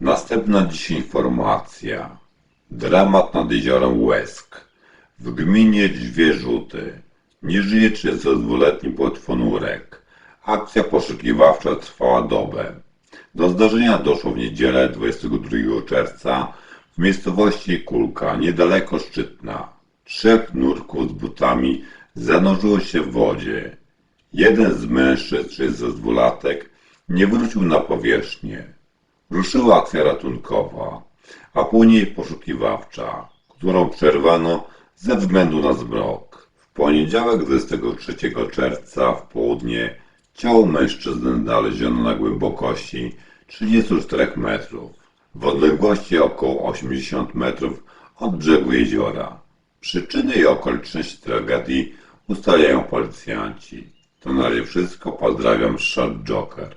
Następna dziś informacja. Dramat nad jeziorem Łesk. W gminie Drzwie Rzuty. Nie żyje 32-letni płetwonurek. Akcja poszukiwawcza trwała dobę. Do zdarzenia doszło w niedzielę 22 czerwca w miejscowości Kulka, niedaleko Szczytna. Trzech nurków z butami zanurzyło się w wodzie. Jeden z mężczyzn, 32-latek, nie wrócił na powierzchnię. Ruszyła akcja ratunkowa, a później poszukiwawcza, którą przerwano ze względu na zmrok. W poniedziałek 23 czerwca w południe ciało mężczyzny znaleziono na głębokości 34 metrów, w odległości około 80 metrów od brzegu jeziora. Przyczyny i okoliczności tragedii ustalają policjanci. To na razie wszystko. Pozdrawiam, Shot Joker.